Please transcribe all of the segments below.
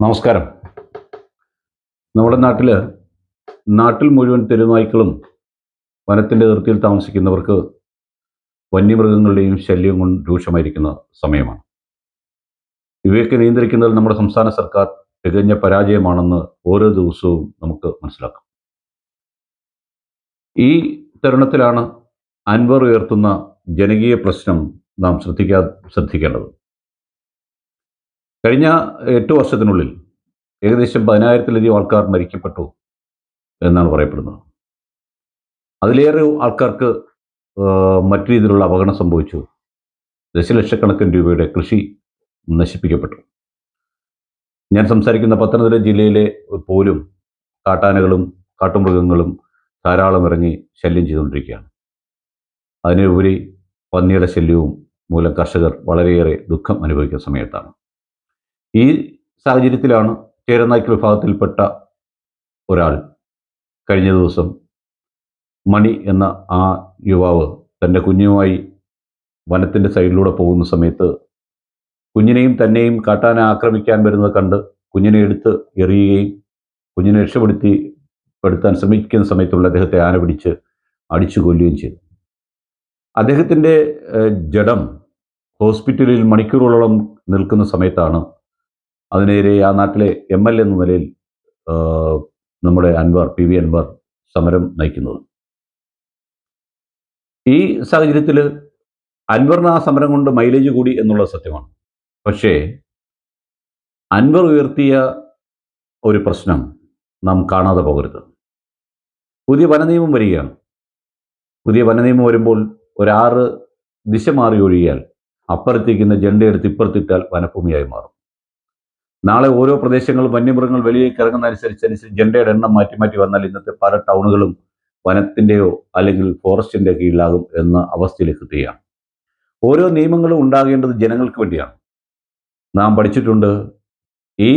നമസ്കാരം. നമ്മുടെ നാട്ടിൽ നാട്ടിൽ മുഴുവൻ തെരുനായ്ക്കളും വനത്തിന്റെ അതിർത്തിയിൽ താമസിക്കുന്നവർക്ക് വന്യമൃഗങ്ങളുടെയും ശല്യം കൊണ്ട് രൂക്ഷമായിരിക്കുന്ന സമയമാണ്. ഇവയൊക്കെ നിയന്ത്രിക്കുന്നതിൽ നമ്മുടെ സംസ്ഥാന സർക്കാർ തികഞ്ഞ പരാജയമാണെന്ന് ഓരോ ദിവസവും നമുക്ക് മനസ്സിലാക്കാം. ഈ തരുണത്തിലാണ് അൻവർ ഉയർത്തുന്ന ജനകീയ പ്രശ്നം നാം ശ്രദ്ധിക്കാ ശ്രദ്ധിക്കേണ്ടത്. കഴിഞ്ഞ എട്ട് വർഷത്തിനുള്ളിൽ ഏകദേശം പതിനായിരത്തിലധികം ആൾക്കാർ മരിക്കപ്പെട്ടു എന്നാണ് പറയപ്പെടുന്നത്. അതിലേറെ ആൾക്കാർക്ക് മറ്റു രീതിയിലുള്ള അപകടം സംഭവിച്ചു. ദശലക്ഷക്കണക്കിന് രൂപയുടെ കൃഷി നശിപ്പിക്കപ്പെട്ടു. ഞാൻ സംസാരിക്കുന്ന പത്തനംതിട്ട ജില്ലയിലെ പോലും കാട്ടാനകളും കാട്ടുമൃഗങ്ങളും ധാരാളം ഇറങ്ങി ശല്യം ചെയ്തുകൊണ്ടിരിക്കുകയാണ്. അതിനുപരി പന്നിയുടെ ശല്യവും മൂലം കർഷകർ വളരെയേറെ ദുഃഖം അനുഭവിക്കുന്ന സമയത്താണ്. ഈ സാഹചര്യത്തിലാണ് ചേരനായ്ക്കൽ വിഭാഗത്തിൽപ്പെട്ട ഒരാൾ കഴിഞ്ഞ ദിവസം മണി എന്ന ആ യുവാവ് തന്റെ കുഞ്ഞുമായി വനത്തിന്റെ സൈഡിലൂടെ പോകുന്ന സമയത്ത് കുഞ്ഞിനെയും തന്നെയും കാട്ടാന ആക്രമിക്കാൻ വരുന്നത് കണ്ട് കുഞ്ഞിനെ എടുത്ത് എറിയുകയും കുഞ്ഞിനെ രക്ഷപ്പെടുത്തി പെടുത്താൻ ശ്രമിക്കുന്ന സമയത്തുള്ള അദ്ദേഹത്തെ ആന പിടിച്ച് അടിച്ചു കൊല്ലുകയും ചെയ്തു. അദ്ദേഹത്തിന്റെ ജഡം ഹോസ്പിറ്റലിൽ മണിക്കൂറുകളോളം നിൽക്കുന്ന സമയത്താണ് അതിനെതിരെ ആ നാട്ടിലെ എം എൽ എന്ന നിലയിൽ നമ്മുടെ അൻവർ പി വി അൻവർ സമരം നയിക്കുന്നത്. ഈ സാഹചര്യത്തിൽ അൻവറിന് ആ സമരം കൊണ്ട് മൈലേജ് കൂടി എന്നുള്ളത് സത്യമാണ്. പക്ഷേ അൻവർ ഉയർത്തിയ ഒരു പ്രശ്നം നാം കാണാതെ പോകരുത്. പുതിയ വനനിയമം വരികയാണ്. പുതിയ വനനിയമം വരുമ്പോൾ ഒരാറ് ദിശ മാറി ഒഴിയാൽ അപ്പുറത്തേക്കുന്ന ജണ്ടയെടുത്ത് ഇപ്പുറത്തിട്ടാൽ വനഭൂമിയായി മാറും. നാളെ ഓരോ പ്രദേശങ്ങളും വന്യമൃഗങ്ങൾ വെളിയിലേക്ക് ഇറങ്ങുന്നതനുസരിച്ച് ജെണ്ടയുടെ എണ്ണം മാറ്റി മാറ്റി വന്നാൽ ഇന്നത്തെ പല ടൗണുകളും വനത്തിന്റെയോ അല്ലെങ്കിൽ ഫോറസ്റ്റിന്റെ കീഴിലാകും എന്ന അവസ്ഥയിലേക്ക് എത്തുകയാണ് ഓരോ നിയമങ്ങളും ഉണ്ടാകേണ്ടത് ജനങ്ങൾക്ക് വേണ്ടിയാണ്. നാം പഠിച്ചിട്ടുണ്ട് ഈ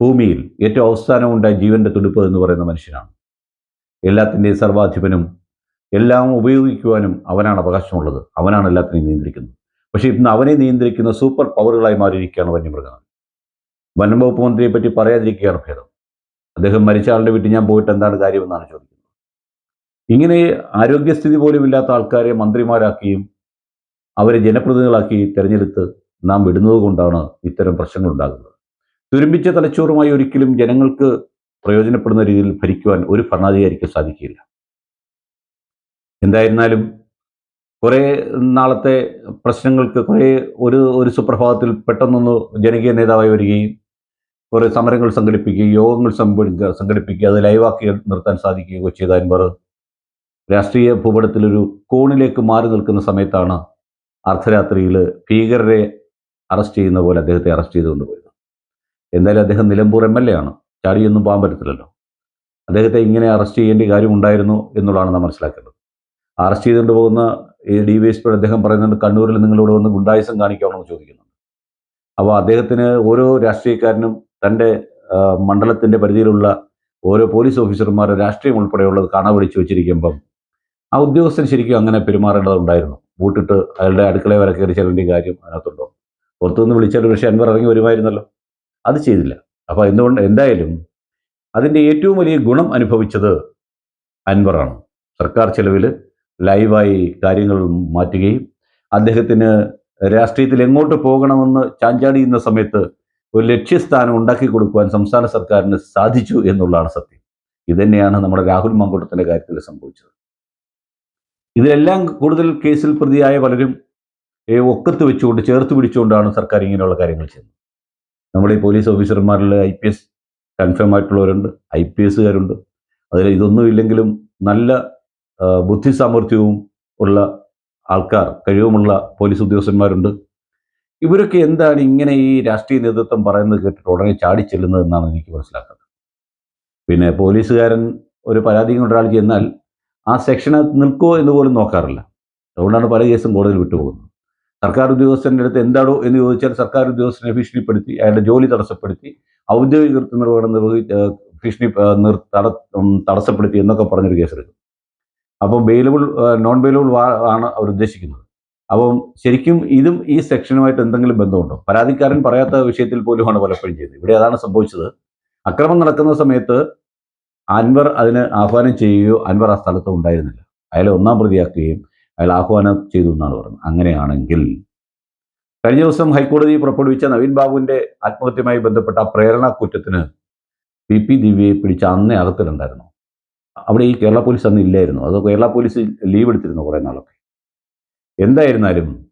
ഭൂമിയിൽ ഏറ്റവും അവസാനം ഉണ്ടായ ജീവന്റെ തുടിപ്പ് എന്ന് പറയുന്ന മനുഷ്യനാണ്. എല്ലാത്തിന്റെയും സർവാധിപനും എല്ലാം ഉപയോഗിക്കുവാനും അവനാണ് അവകാശമുള്ളത്. അവനാണ് എല്ലാത്തിനെയും നിയന്ത്രിക്കുന്നത്. പക്ഷേ ഇന്ന് അവനെ നിയന്ത്രിക്കുന്ന സൂപ്പർ പവറുകളായി മാറിയിരിക്കുകയാണ് വന്യമൃഗങ്ങൾ. വനം വകുപ്പ് മന്ത്രിയെ പറ്റി പറയാതിരിക്കുകയാണ് ഭേദം. അദ്ദേഹം മരിച്ച ആളുടെ വീട്ടിൽ ഞാൻ പോയിട്ട് എന്താണ് കാര്യമെന്നാണ് ചോദിക്കുന്നത്. ഇങ്ങനെ ആരോഗ്യസ്ഥിതി പോലും ഇല്ലാത്ത ആൾക്കാരെ മന്ത്രിമാരാക്കിയും അവരെ ജനപ്രതിനിധികളാക്കി തിരഞ്ഞെടുത്ത് നാം വിടുന്നത് കൊണ്ടാണ് ഇത്തരം പ്രശ്നങ്ങൾ ഉണ്ടാകുന്നത് തുരുമ്പിച്ച തലച്ചോറുമായി ഒരിക്കലും ജനങ്ങൾക്ക് പ്രയോജനപ്പെടുന്ന രീതിയിൽ ഭരിക്കുവാൻ ഒരു ഭരണാധികാരിക്ക് സാധിക്കില്ല എന്തായിരുന്നാലും കുറേ നാളത്തെ പ്രശ്നങ്ങൾക്ക് കുറേ ഒരു ഒരു സുപ്രഭാതത്തിൽ പെട്ടെന്നൊന്ന് ജനകീയ നേതാവായി വരികയും കുറേ സമരങ്ങൾ സംഘടിപ്പിക്കുകയും യോഗങ്ങൾ സംഘടിപ്പിക്കുക അത് ലൈവാക്കി നിർത്താൻ സാധിക്കുകയോ ചെയ്ത അൻവർ രാഷ്ട്രീയ ഭൂപടത്തിലൊരു കോണിലേക്ക് മാറി നിൽക്കുന്ന സമയത്താണ് അർദ്ധരാത്രിയിൽ ഭീകരരെ അറസ്റ്റ് ചെയ്യുന്ന പോലെ അദ്ദേഹത്തെ അറസ്റ്റ് ചെയ്തുകൊണ്ട് പോയത്. എന്തായാലും അദ്ദേഹം നിലമ്പൂർ എം എൽ എ ആണ്. ചാടിയൊന്നും പോകാൻ പറ്റത്തില്ലല്ലോ അദ്ദേഹത്തെ ഇങ്ങനെ അറസ്റ്റ് ചെയ്യേണ്ട കാര്യം ഉണ്ടായിരുന്നു എന്നുള്ളതാണ് നാം മനസ്സിലാക്കേണ്ടത്. അറസ്റ്റ് ചെയ്തുകൊണ്ട് പോകുന്ന ഈ ഡി വൈ എസ് അദ്ദേഹം പറയുന്നുണ്ട് കണ്ണൂരിൽ നിങ്ങളിവിടെ വന്ന് ഗുണ്ടായുസം കാണിക്കാമെന്ന് ചോദിക്കുന്നുണ്ട്. അപ്പോൾ അദ്ദേഹത്തിന് ഓരോ രാഷ്ട്രീയക്കാരനും തന്റെ മണ്ഡലത്തിന്റെ പരിധിയിലുള്ള ഓരോ പോലീസ് ഓഫീസർമാരുടെ രാഷ്ട്രീയം ഉൾപ്പെടെയുള്ളത് കാണാപിടിച്ച് വെച്ചിരിക്കുമ്പം ആ ഉദ്യോഗസ്ഥൻ ശരിക്കും അങ്ങനെ പെരുമാറേണ്ടതുണ്ടായിരുന്നു. ബൂട്ടിട്ട് അയാളുടെ അടുക്കളയെ വരെ കയറി ചെല്ലേണ്ട കാര്യം അതിനകത്തുണ്ടോ? പുറത്തുനിന്ന് വിളിച്ചാൽ പക്ഷേ അൻവർ ഇറങ്ങി വരുമായിരുന്നല്ലോ. അത് ചെയ്തില്ല. അപ്പോൾ എന്തുകൊണ്ട് എന്തായാലും അതിന്റെ ഏറ്റവും വലിയ ഗുണം അനുഭവിച്ചത് അൻവറാണ്. സർക്കാർ ചെലവിൽ ലൈവായി കാര്യങ്ങൾ മാറ്റുകയും അദ്ദേഹത്തിന് രാഷ്ട്രീയത്തിൽ എങ്ങോട്ട് പോകണമെന്ന് ചാഞ്ചാടിയുന്ന സമയത്ത് ഒരു ലക്ഷ്യസ്ഥാനം ഉണ്ടാക്കി കൊടുക്കുവാൻ സംസ്ഥാന സർക്കാരിന് സാധിച്ചു എന്നുള്ളതാണ് സത്യം. ഇതുതന്നെയാണ് നമ്മുടെ രാഹുൽ മങ്കൂട്ടത്തിന്റെ കാര്യത്തിൽ സംഭവിച്ചത്. ഇതിലെല്ലാം കൂടുതൽ കേസിൽ പ്രതിയായ പലരും ഒക്കത്ത് വെച്ചുകൊണ്ട് ചേർത്ത് പിടിച്ചുകൊണ്ടാണ് സർക്കാർ ഇങ്ങനെയുള്ള കാര്യങ്ങൾ ചെയ്യുന്നത്. നമ്മുടെ ഈ പോലീസ് ഓഫീസർമാരിൽ ഐ പി എസ് കൺഫേം ആയിട്ടുള്ളവരുണ്ട് ഐ പി എസുകാരുണ്ട് അതിൽ ഇതൊന്നും ഇല്ലെങ്കിലും നല്ല ബുദ്ധിസാമർഥ്യവും ബുദ്ധി സാമർഥ്യവും ഉള്ള ആൾക്കാർ കഴിവുമുള്ള പോലീസ് ഉദ്യോഗസ്ഥന്മാരുണ്ട്. ഇവരൊക്കെ എന്താണ് ഇങ്ങനെ ഈ രാഷ്ട്രീയ നേതൃത്വം പറയുന്നത് കേട്ടിട്ട് ഉടനെ ചാടി ചെല്ലുന്നത് എന്നാണ് എനിക്ക് മനസ്സിലാക്കുന്നത്. പിന്നെ പോലീസുകാരൻ ഒരു പരാതി കൊണ്ട് ഒരാൾ ചെന്നാൽ ആ സെക്ഷന് നിൽക്കുമോ എന്ന് പോലും നോക്കാറില്ല. അതുകൊണ്ടാണ് പല കേസും കോടതിയിൽ വിട്ടുപോകുന്നത്. സർക്കാർ ഉദ്യോഗസ്ഥന്റെ അടുത്ത് എന്താണോ എന്ന് ചോദിച്ചാൽ സർക്കാർ ഉദ്യോഗസ്ഥനെ ഭീഷണിപ്പെടുത്തി അയാളുടെ ജോലി തടസ്സപ്പെടുത്തി ഔദ്യോഗിക കൃത്യ നിർവഹണം നിർവഹി ഭീഷണി തട തടസ്സപ്പെടുത്തി എന്നൊക്കെ പറഞ്ഞൊരു കേസെടുക്കും. അപ്പോൾ ബെയിലബിൾ നോൺ ബെയിലബിൾ ആണ് അവർ ഉദ്ദേശിക്കുന്നത്. അപ്പം ശരിക്കും ഇതും ഈ സെക്ഷനുമായിട്ട് എന്തെങ്കിലും ബന്ധമുണ്ടോ? പരാതിക്കാരൻ പറയാത്ത വിഷയത്തിൽ പോലുമാണ് പലപ്പോഴും ചെയ്തത്. ഇവിടെ അതാണ് സംഭവിച്ചത്. അക്രമം നടക്കുന്ന സമയത്ത് അൻവർ അതിന് ആഹ്വാനം ചെയ്യുകയോ അൻവർ ആ സ്ഥലത്ത് ഉണ്ടായിരുന്നില്ല. അയാളെ ഒന്നാം പ്രതിയാക്കുകയും അയാൾ ആഹ്വാനം ചെയ്തു എന്നാണ് പറഞ്ഞത്. അങ്ങനെയാണെങ്കിൽ കഴിഞ്ഞ ദിവസം ഹൈക്കോടതി പുറപ്പെടുവിച്ച നവീൻ ബാബുവിന്റെ ആത്മഹത്യയുമായി ബന്ധപ്പെട്ട പ്രേരണ കുറ്റത്തിന് പി പി ദിവ്യയെ പിടിച്ച അന്നേ അകത്തിലുണ്ടായിരുന്നു. അവിടെ ഈ കേരള പോലീസ് അന്ന് ഇല്ലായിരുന്നു. അത് കേരള പോലീസ് ലീവ് എടുത്തിരുന്നു കുറേ നാളൊക്കെ. എന്തായിരുന്നാലും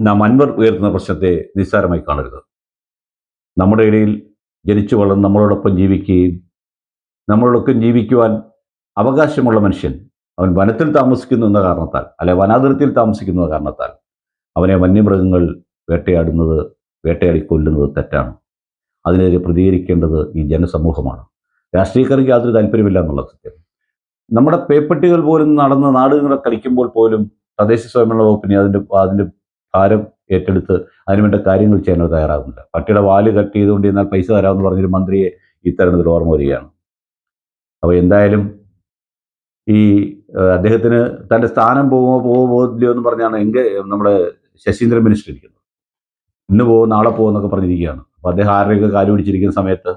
നാം അൻവർ ഉയർത്തുന്ന പ്രശ്നത്തെ നിസ്സാരമായി കാണരുത്. നമ്മുടെ ഇടയിൽ ജനിച്ചു വളർന്ന് നമ്മളോടൊപ്പം ജീവിക്കുകയും നമ്മളോടൊപ്പം ജീവിക്കുവാൻ അവകാശമുള്ള മനുഷ്യൻ അവൻ വനത്തിൽ താമസിക്കുന്നു എന്ന കാരണത്താൽ അല്ലെ വനാതിർത്തിയിൽ താമസിക്കുന്ന കാരണത്താൽ അവനെ വന്യമൃഗങ്ങൾ വേട്ടയാടുന്നത് വേട്ടയാടി കൊല്ലുന്നത് തെറ്റാണ്. അതിനെതിരെ പ്രതികരിക്കേണ്ടത് ഈ ജനസമൂഹമാണ്. രാഷ്ട്രീയക്കാർക്ക് യാതൊരു താല്പര്യമില്ല എന്നുള്ള സത്യം. നമ്മുടെ പേപ്പട്ടികൾ പോലും നടന്ന് നാടുകളെ കളിക്കുമ്പോൾ പോലും തദ്ദേശ സ്വയംഭരണ വകുപ്പിനെ അതിന്റെ അതിന്റെ ഭാരം ഏറ്റെടുത്ത് അതിനുവേണ്ട കാര്യങ്ങൾ ചെയ്യാൻ തയ്യാറാകുന്നില്ല. പട്ടിയുടെ വാൽ കട്ട് ചെയ്തുകൊണ്ട് എന്നാൽ പൈസ തരാമെന്ന് പറഞ്ഞൊരു മന്ത്രിയെ ഇത്തരണത്തിൽ ഓർമ്മ വരികയാണ്. അപ്പോൾ എന്തായാലും ഈ അദ്ദേഹത്തിന് തന്റെ സ്ഥാനം പോകുമോ പോകുമോ പോകില്ലയോ എന്ന് പറഞ്ഞാണ് എങ്കിൽ നമ്മുടെ ശശീന്ദ്രൻ മിനിസ്റ്റർ ഇരിക്കുന്നത്. ഇന്ന് പോകും നാളെ പോകും എന്നൊക്കെ പറഞ്ഞിരിക്കുകയാണ്. അപ്പോൾ അദ്ദേഹം ആരുടെയൊക്കെ കാലു പിടിച്ചിരിക്കുന്ന സമയത്ത്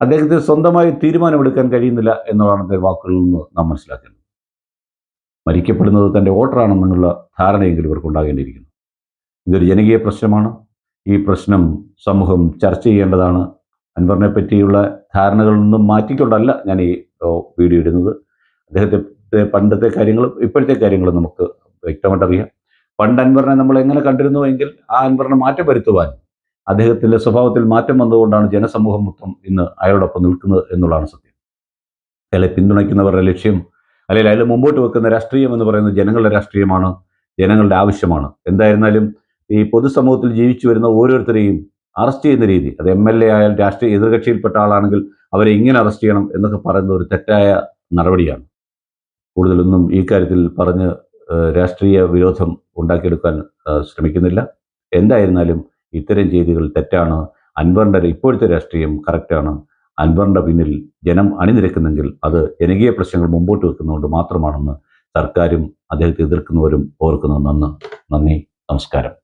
അദ്ദേഹത്തിന് സ്വന്തമായി തീരുമാനമെടുക്കാൻ കഴിയുന്നില്ല എന്നുള്ളതാണ് വാക്കുകളിൽ നിന്ന് നാം മനസ്സിലാക്കേണ്ടത്. മരിക്കപ്പെടുന്നത് തന്റെ വോട്ടറാണെന്നുള്ള ധാരണയെങ്കിലും ഇവർക്ക് ഉണ്ടാകേണ്ടിയിരിക്കുന്നു. ഇതൊരു ജനകീയ പ്രശ്നമാണ്. ഈ പ്രശ്നം സമൂഹം ചർച്ച ചെയ്യേണ്ടതാണ്. അൻവറിനെ പറ്റിയുള്ള ധാരണകളിൽ നിന്നും മാറ്റിക്കൊണ്ടല്ല ഞാൻ ഈ വീഡിയോ ഇടുന്നത്. അദ്ദേഹത്തെ പണ്ടത്തെ കാര്യങ്ങളും ഇപ്പോഴത്തെ കാര്യങ്ങളും നമുക്ക് വ്യക്തമായിട്ട് അറിയാം. പണ്ട് അൻവറിനെ നമ്മൾ എങ്ങനെ കണ്ടിരുന്നു എങ്കിൽ ആ അൻവറിനെ മാറ്റം വരുത്തുവാൻ അദ്ദേഹത്തിന്റെ സ്വഭാവത്തിൽ മാറ്റം വന്നതുകൊണ്ടാണ് ജനസമൂഹം മൊത്തം ഇന്ന് അയാളോടൊപ്പം നിൽക്കുന്നത് എന്നുള്ളതാണ് സത്യം. അയാളെ പിന്തുണയ്ക്കുന്നവരുടെ ലക്ഷ്യം അല്ലെങ്കിൽ അയാൾ മുമ്പോട്ട് വെക്കുന്ന രാഷ്ട്രീയം എന്ന് പറയുന്നത് ജനങ്ങളുടെ രാഷ്ട്രീയമാണ് ജനങ്ങളുടെ ആവശ്യമാണ്. എന്തായിരുന്നാലും ഈ പൊതുസമൂഹത്തിൽ ജീവിച്ചു വരുന്ന ഓരോരുത്തരെയും അറസ്റ്റ് ചെയ്യുന്ന രീതി അത് എം എൽ എ ആയാലും രാഷ്ട്രീയ എതിർകക്ഷിയിൽപ്പെട്ട ആളാണെങ്കിൽ അവരെ ഇങ്ങനെ അറസ്റ്റ് ചെയ്യണം എന്നൊക്കെ പറയുന്ന ഒരു തെറ്റായ നടപടിയാണ്. കൂടുതലൊന്നും ഈ കാര്യത്തിൽ പറഞ്ഞ് രാഷ്ട്രീയ വിരോധം ഉണ്ടാക്കിയെടുക്കാൻ ശ്രമിക്കുന്നില്ല. എന്തായിരുന്നാലും ഇത്തരം ചെയ്തികൾ തെറ്റാണ്. അൻവറിന്റെ ഇപ്പോഴത്തെ രാഷ്ട്രീയം കറക്റ്റാണ്. അൻവറിന്റെ പിന്നിൽ ജനം അണിനിരക്കുന്നെങ്കിൽ അത് ജനകീയ പ്രശ്നങ്ങൾ മുമ്പോട്ട് വെക്കുന്നതുകൊണ്ട് മാത്രമാണെന്ന് സർക്കാരും അദ്ദേഹത്തെ എതിർക്കുന്നവരും ഓർക്കുന്നത് നന്ന് നന്ദി. നമസ്കാരം.